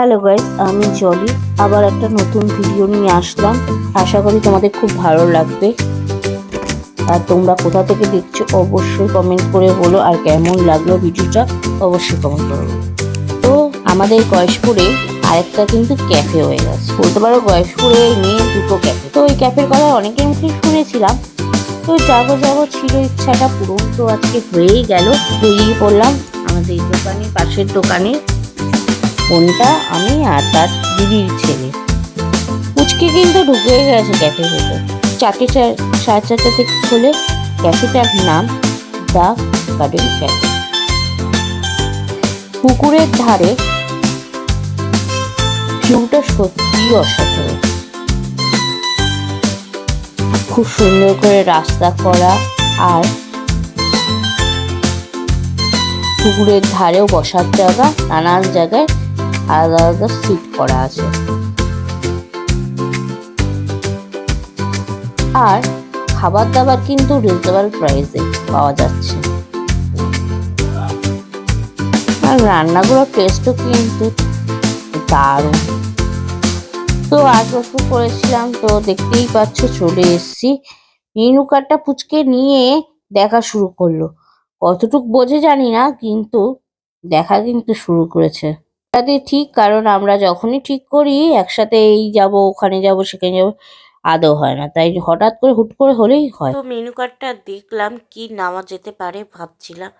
Hello guys, আমি জলি। আবার একটা নতুন ভিডিও নিয়ে আসলাম। আশা করি তোমাদের খুব ভালো লাগবে। আর তোমরা কোথা থেকে দেখছ, অবশ্যই কমেন্ট করে বলো। আর কেমন লাগল ভিডিওটা অবশ্যই কমেন্ট করো তো আমাদের গয়েশপুরে আরেকটা কিন্তু ক্যাফে হয়ে গেছে। বলতে পারো গয়েশপুরে নিয়ে দুটো ক্যাফে তো ওই ক্যাফের কথা অনেকের মুখে শুনেছিলাম। তো যাব যাব ছিল, ইচ্ছাটা পূরণ। তো আজকে হয়েই গেল। বেরিয়ে পড়লাম আমাদের দোকানে, পাশের দোকানে। বোনটা, আমি আর তার দিদির ছেলে। পুচকে কিন্তু ঢুকে গেছে ক্যাফে ভেতর চারটে চার সাড়ে চারটে থেকে খোলে ক্যাফেটার নাম দ্য গার্ডেন ক্যাফে। পুকুরের ধারে ভিউটা সত্যিই অসাধারণ। খুব সুন্দর করে রাস্তা করা আর পুকুরের ধারেও বসার জায়গা, নানান জায়গায় আলাদা আলাদা সিট করা আছে। আর খাবার দাবার কিন্তু রিজনেবল প্রাইসে পাওয়া যাচ্ছে। আর রান্নাগুলোর টেস্টও কিন্তু দারুণ। তো আজ গল্প করেছিলাম, তো দেখতেই পাচ্ছ চলে এসেছি। মেনু কার্ডটা পুচকে নিয়ে দেখা শুরু করল। কতটুক বোঝে জানি না, কিন্তু দেখা কিন্তু শুরু করেছে। তাতে ঠিক, কারণ আমরা যখনই ঠিক করি, একসাথে এই যাব, ওখানে যাব, সেখানে যাব, আদৌ হয় না। তাই হঠাৎ করে, হুট করে হলেই হয়। তো মেনু কার্ডটা দেখলাম কি নেওয়া যেতে পারে ভাবছিলাম।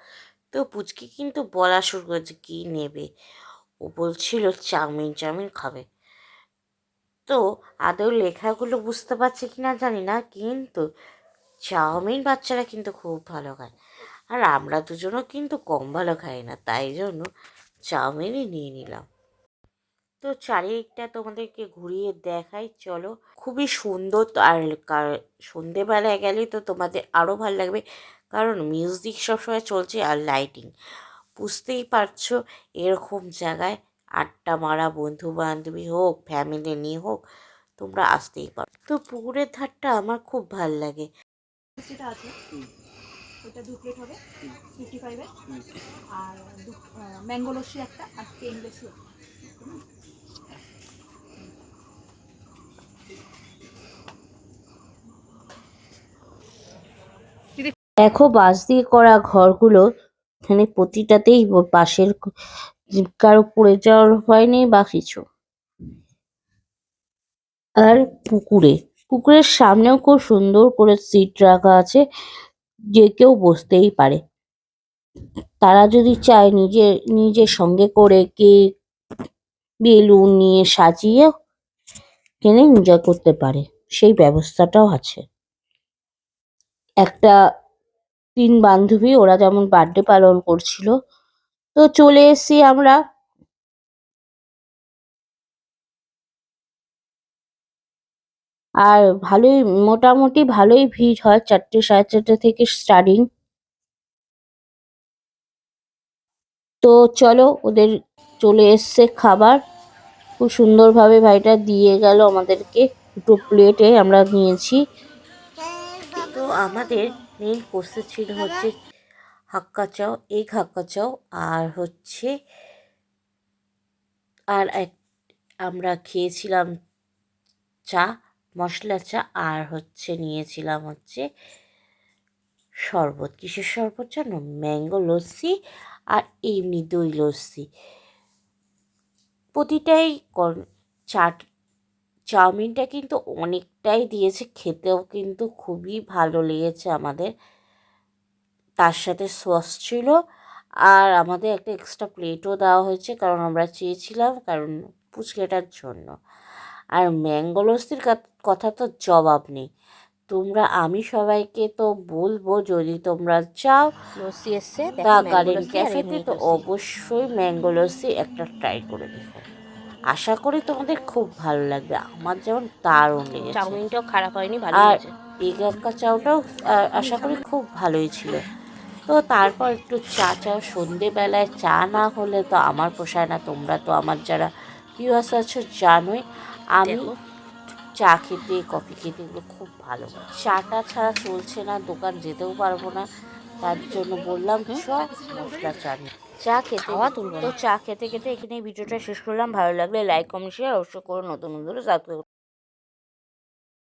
তো পুচকি কিন্তু বলা শুরু করেছে, কি নেবে? ও বলছিল, চাউমিন চাউমিন খাবে। তো আদৌ লেখাগুলো বুঝতে পারছে কি না জানি না, কিন্তু চাউমিন বাচ্চারা কিন্তু খুব ভালো খায়। আর আমরা দুজনও কিন্তু কম ভালো খাই না, তাই জন্য চাউমিনই নিয়ে নিলাম। তো চারিদিকটা তোমাদেরকে ঘুরিয়ে দেখাই, চলো। খুবই সুন্দর আর সন্ধেবেলায় গেলে তো তোমাদের আরও ভালো লাগবে, কারণ মিউজিক সবসময় চলছে আর লাইটিং। বুঝতেই পারছ, এরকম জায়গায় আড্ডা মারা বন্ধু বান্ধবী হোক, ফ্যামিলি নিয়ে হোক, তোমরা আসতেই পারো। তো পুকুরের ধারটা আমার খুব ভালো লাগে। ওটা দু প্লেট হবে ফিফটি ফাইভে আর ম্যাঙ্গো লস্যি একটা আর পেন লস্যি। দেখো, বাঁশ দিয়ে করা ঘরগুলো এখানে প্রতিটাতেই বাঁশের কারও পড়ে যাওয়ার ভয় নেই বা কিছু। আর পুকুরে, পুকুরের সামনেও খুব সুন্দর করে সিট রাখা আছে। যে কেউ বসতেই পারে। তারা যদি চায় নিজে নিজের সঙ্গে করে কেক, বেলুন নিয়ে সাজিয়ে কিনে এনজয় করতে পারে, সেই ব্যবস্থাটাও আছে। একটা তিন বান্ধবী ওরা যেমন বার্থডে পালন করছিল, তো চলে এসেছি আমরা আর ভালোই, মোটামুটি ভালোই ভিড় হয় চারটে, সাড়ে চারটে থেকে স্টার্টিং তো চলো, ওদের চলে এসছে খাবার। খুব সুন্দরভাবে ভাইটা দিয়ে গেল আমাদেরকে দুটো প্লেটে আমরা নিয়েছি। তো আমাদের মেন কোর্সে ছিল হচ্ছে হাক্কা চাও এগ হাক্কা চাও, আর হচ্ছে আর এক, আমরা খেয়েছিলাম চা। মশলা চা আর হচ্ছে নিয়েছিলাম হচ্ছে শরবত। কিসের শরবত জানো? ম্যাঙ্গো লস্যি আর এমনি দই লস্যি। প্রতিটাই চাট, চাউমিনটা কিন্তু অনেকটাই দিয়েছে, খেতেও কিন্তু খুবই ভালো লেগেছে আমাদের। তার সাথে সস ছিল আর আমাদের একটা এক্সট্রা প্লেটও দেওয়া হয়েছে, কারণ আমরা চেয়েছিলাম কারণ পুচকেটার জন্য। আর ম্যাঙ্গো লস্যির কথা তো জবাব নেই। তোমরা আমি সবাইকে তো বলব যদি তোমরা চাও দ্য গার্ডেন ক্যাফেতে তো অবশ্যই ম্যাঙ্গো লস্যি একটা ট্রাই করে দেখো। আশা করি তোমাদের খুব ভালো লাগবে। আমার যেমন দারুণ লেগেছে। চাউমিনটাও খারাপ হয়নি ভালো আর হয়েছে। এগ একা চাউটাও আশা করি খুব ভালোই ছিল। তো তারপর একটু চা চাও সন্ধেবেলায় চা না হলে তো আমার পোষায় না। তোমরা তো আমার যারা ভিউয়ার্স আছো জানোই। আমি চা খেতে কফি খেতে এগুলো খুব ভালো চাটা ছাড়া চলছে না দোকান যেতেও পারব না। তার জন্য বললাম সব মশলা চা নিই। চা খেতে খাওয়া তুলবো তো চা খেতে খেতে এখানে এই ভিডিওটা শেষ করলাম। ভালো লাগলে লাইক কমেন্ট শেয়ার অবশ্যই করে। নতুন বন্ধুরা সাবস্ক্রাইব